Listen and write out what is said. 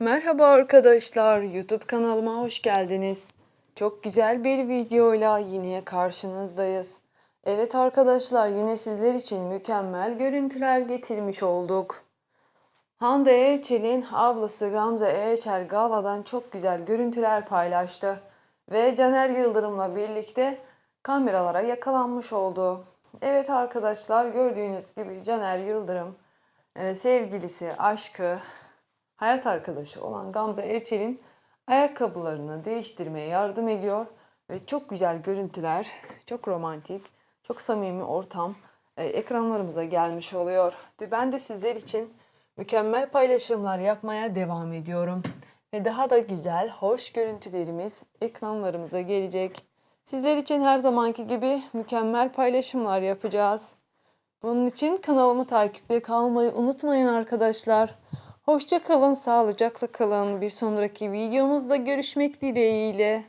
Merhaba arkadaşlar, YouTube kanalıma hoş geldiniz. Çok güzel bir videoyla yine karşınızdayız. Evet arkadaşlar, yine sizler için mükemmel görüntüler getirmiş olduk. Hande Erçel'in ablası Gamze Erçel galadan çok güzel görüntüler paylaştı ve Caner Yıldırım'la birlikte kameralara yakalanmış oldu. Evet arkadaşlar, gördüğünüz gibi Caner Yıldırım e, sevgilisi, aşkı, hayat arkadaşı olan Gamze Erçel'in ayakkabılarını değiştirmeye yardım ediyor ve çok güzel görüntüler, çok romantik, çok samimi ortam e, ekranlarımıza gelmiş oluyor. Ve ben de sizler için mükemmel paylaşımlar yapmaya devam ediyorum. Ve daha da güzel, hoş görüntülerimiz ekranlarımıza gelecek. Sizler için her zamanki gibi mükemmel paylaşımlar yapacağız. Bunun için kanalımı takipte kalmayı unutmayın arkadaşlar. Hoşça kalın, sağlıcakla kalın. Bir sonraki videomuzda görüşmek dileğiyle.